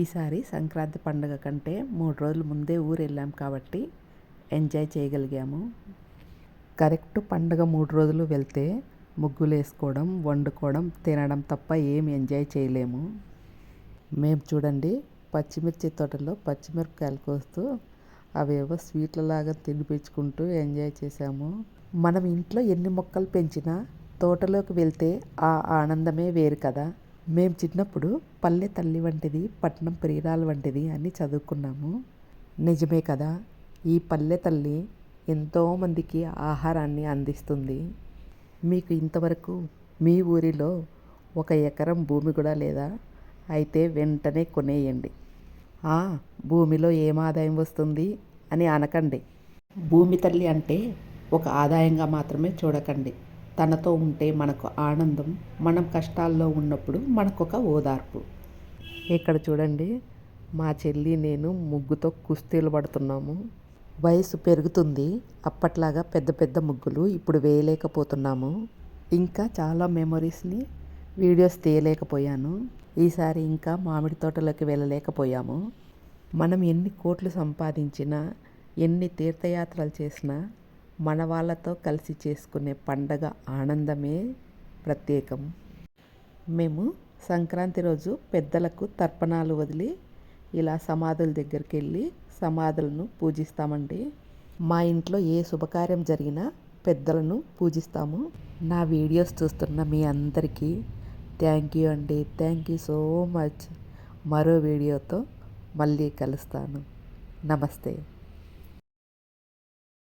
ఈసారి సంక్రాంతి పండుగ కంటే మూడు రోజుల ముందే ఊరు వెళ్ళాం కాబట్టి ఎంజాయ్ చేయగలిగాము. కరెక్ట్ పండుగ మూడు రోజులు వెళ్తే ముగ్గులు వేసుకోవడం వండుకోవడం తినడం తప్ప ఏం ఎంజాయ్ చేయలేము. మేము చూడండి పచ్చిమిర్చి తోటలో పచ్చిమిరపకాయలు కోస్తూ అవేవో స్వీట్లలాగా తినిపించుకుంటూ ఎంజాయ్ చేసాము మనం ఇంట్లో ఎన్ని మొక్కలు పెంచినా తోటలోకి వెళ్తే ఆ ఆనందమే వేరు కదా. మేము చిన్నప్పుడు పల్లె తల్లి వంటిది పట్నం ప్రియురాలు వంటిది అని చదువుకున్నాము. నిజమే కదా ఈ పల్లె తల్లి ఎంతోమందికి ఆహారాన్ని అందిస్తుంది. మీకు ఇంతవరకు మీ ఊరిలో ఒక ఎకరం భూమి కూడా లేదా? అయితే వెంటనే కొనేయండి. ఆ, భూమిలో ఏం ఆదాయం వస్తుంది అని అనకండి. భూమి తల్లి అంటే ఒక ఆదాయంగా మాత్రమే చూడకండి. తనతో ఉంటే మనకు ఆనందం మనం కష్టాల్లో ఉన్నప్పుడు మనకొక ఓదార్పు. ఇక్కడ చూడండి మా చెల్లి నేను ముగ్గుతో కుస్తీలు పడుతున్నాము. వయసు పెరుగుతుంది అప్పట్లాగా పెద్ద పెద్ద ముగ్గులు ఇప్పుడు వేయలేకపోతున్నాము. ఇంకా చాలా మెమొరీస్ని వీడియోస్ తీయలేకపోయాను. ఈసారి ఇంకా మామిడి తోటలోకి వెళ్ళలేకపోయాము. మనం ఎన్ని కోట్లు సంపాదించినా ఎన్ని తీర్థయాత్రలు చేసినా మన వాళ్ళతో కలిసి చేసుకునే పండగ ఆనందమే ప్రత్యేకం. మేము సంక్రాంతి రోజు పెద్దలకు తర్పణాలు వదిలి ఇలా సమాధుల దగ్గరికి వెళ్ళి సమాధులను పూజిస్తామండి. మా ఇంట్లో ఏ శుభకార్యం జరిగినా పెద్దలను పూజిస్తాము. నా వీడియోస్ చూస్తున్న మీ అందరికీ థ్యాంక్ యూ అండి. Thank you so much. మరో వీడియోతో మళ్ళీ కలుస్తాను. నమస్తే.